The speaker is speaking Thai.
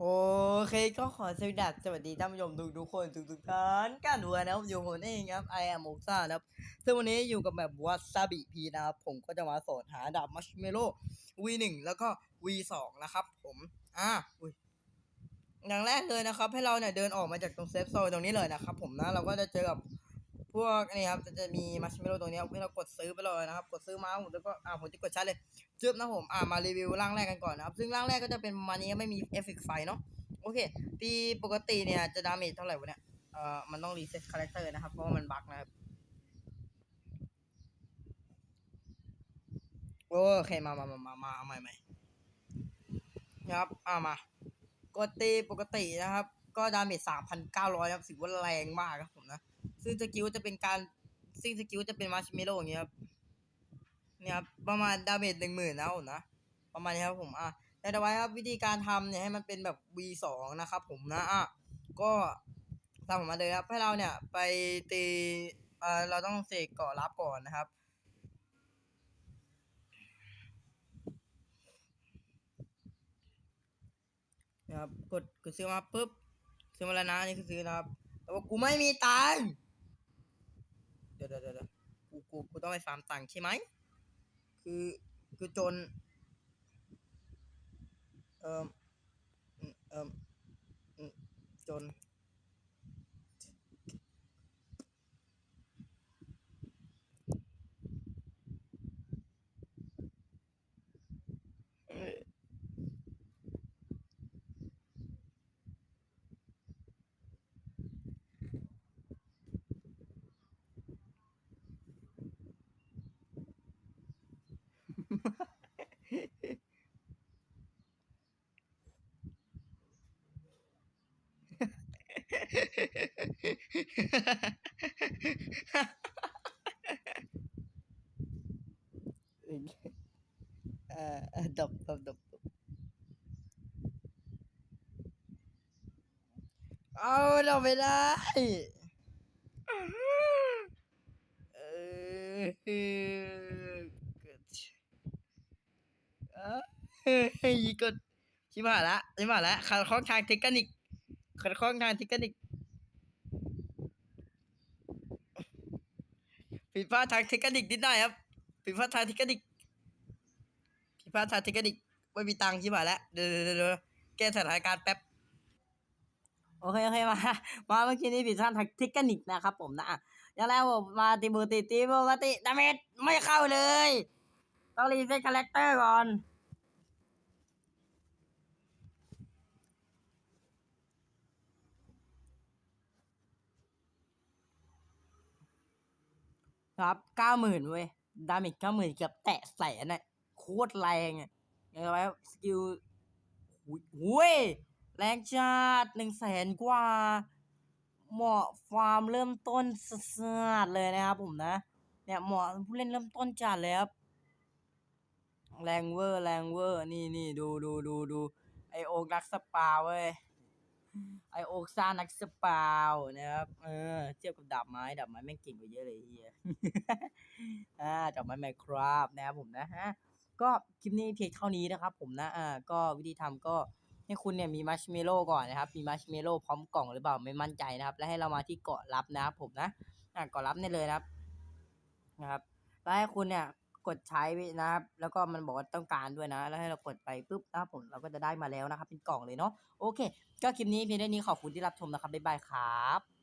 โอเคก็ขอสวัสดีสวัสดีท่านผู้ชมทุกทุกๆคนทุกทุกๆท่านกันด้วยนะครับอยู่ผมเองครับ I am o x a นะครับ ซึ่งวันนี้อยู่กับแบบวาซาบิพีนะครับผมก็จะมาสอนหาดาบมัชเมโล V1 แล้วก็ V2 นะครับผมอ่าอุ้ยอย่างแรกเลยนะครับ ให้เราเนี่ยเดินออกมาจากตรงเซฟโซนตรงนี้เลยนะครับผมนะเราก็จะเจอกับ พวกนี่ครับจะจะมีมัชเมโลตรงนี้ให้เรากดซื้อไปเลยนะครับ กดซื้อมาผมแล้วก็อ่าผมจะกดชัดเลยจึ๊บนะผมอ่ามารีวิวร่างแรกกันก่อนนะครับซึ่งร่างแรกก็จะเป็นมานี้ไม่มีเอฟเฟกต์ไฟเนาะโอเคตีปกติเนี่ยจะดาเมจเท่าไหร่วะเนี่ยเอ่อมันต้องรีเซ็ตคาแรคเตอร์นะครับเพราะว่ามันบั๊กนะครับโอเคมามามามามาเอาใหม่ใหม่นะครับอ่ามากดตีปกตินะครับ ก็ดาเมจสามพันเก้าร้อยครับถือว่าแรงมากครับผมนะ ซึ่งสกิลจะเป็นการซึ่งสกิลจะเป็นมาร์ชเมโลอย่างเงี้ยครับเนี่ยครับประมาณดาเมจหนึ่งหมื่นนะผมนะประมาณนี้ครับผมอะแต่เอาไว้ครับวิธีการทำเนี่ยให้มันเป็นแบบ V2 นะครับผมนะอะก็ตามผมมาเลยครับให้เราเนี่ยไปตีเอ่อเราต้องเสกเกาะรับก่อนนะครับนะครับกดกดซื้อมาปุ๊บซื้อมาแล้วนะนนี่คือซื้อนะครับแต่ว่ากูไม่มีตังค์ เดี๋ยวเดี๋ยวเดี๋ยวกูกูกูต้องไปฟาร์มตังค์ใช่ไหมคือคือจน เอ่อเอ่อจน เอ่อ ดบดบดบดบเอาเราไม่ได้เออเกิดเอ้ยกดชิบหายละชิบหายละขัดข้องทางเทคนิคขัดข้องทางเทคนิค ผิดพลาดทางเทคนิคนิดหน่อยครับผิดพลาดทางเทคนิคผิดพลาดทางเทคนิคไม่มีตังค์ใช่ไหมแล้วเดี๋ยวเดี๋ยวเดแก้สถานการณ์แป๊บโอเคโอเคมามาเมื่อกี้นี้ผิดพลาดทางเทคนิคนะครับผมนะอะอย่างแรกผมมาตีมือตีตีปกติดาเมจไม่เข้าเลยต้องรีเซ็ตคาแรคเตอร์ก่อน ครับเก้าหมื่นเว้ย ดาเมจเก้าหมื่นเกือบแตะแสนน่ะโคตรแรงอะยังไงสกิลหุยหุยแรงจัดหนึ่งแสนกว่า เหมาะฟาร์มเริ่มต้นสดเลยนะครับผมนะ เนี่ยเหมาะผู้เล่นเริ่มต้นจัดเลยครับ แรงเวอร์แรงเวอร์ นี่นี่ดูดูดูดูไอโอกนักสปาเว้ย ไอโอกซานักสปาวนะครับ เออ เทียบกับดาบไม้ดาบไม้แม่งเก่งกว่าเยอะเลยเฮียอ่าดาบไม้ไมครับนะครับผมนะฮะ ก็คลิปนี้เพียงเท่านี้นะครับผมนะ อ่า ก็วิธีทำก็ให้คุณเนี่ยมีมัชเมโล่ก่อนนะครับ มีมัชเมโล่พร้อมกล่องหรือเปล่าไม่มั่นใจนะครับ แล้วให้เรามาที่เกาะรับนะครับผมนะ อ่าเกาะรับนี่เลยนะครับ นะครับ แล้วให้คุณเนี่ย กดใช้ไว้นะครับ แล้วก็มันบอกว่าต้องการด้วยนะ แล้วให้เรากดไปปุ๊บนะครับผมเราก็จะได้มาแล้วนะครับ เป็นกล่องเลยเนาะโอเค ก็คลิปนี้เพียงเท่านี้ขอบคุณที่รับชมนะครับบ๊ายบายครับ